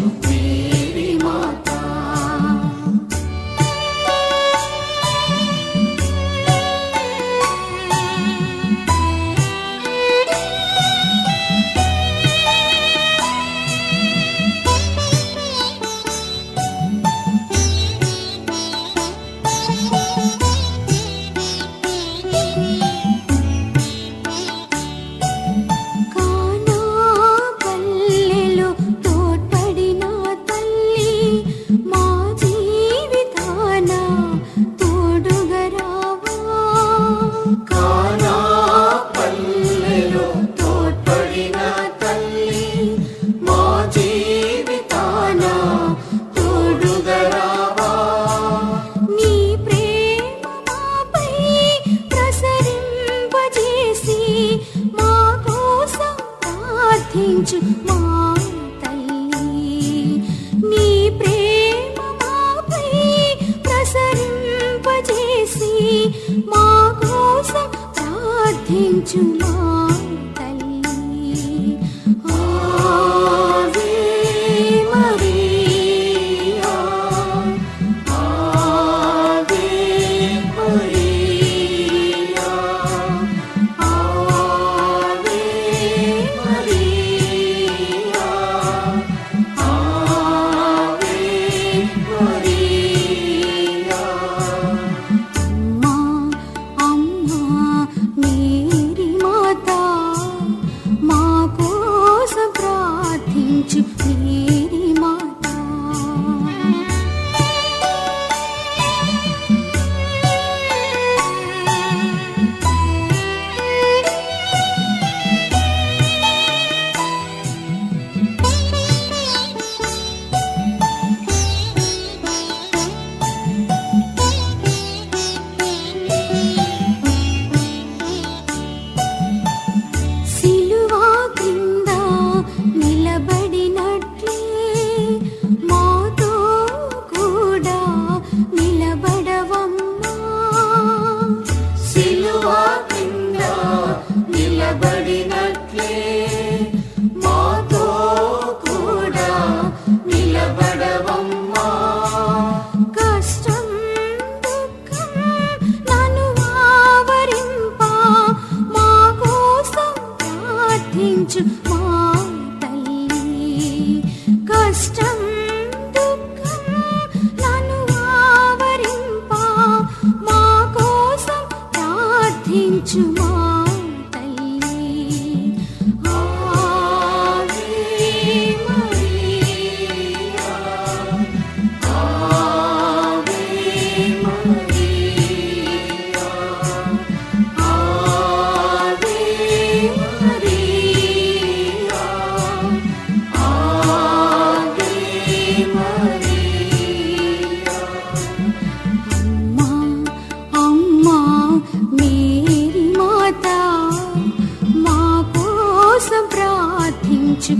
You. ప్రార్థించు మా తల్లి నీ ప్రేమ మాపై ప్రసరింపజేసి మా కోసం ప్రార్థించు మా tomorrow. मेरी माता मा कोसं प्रार्थिञ्च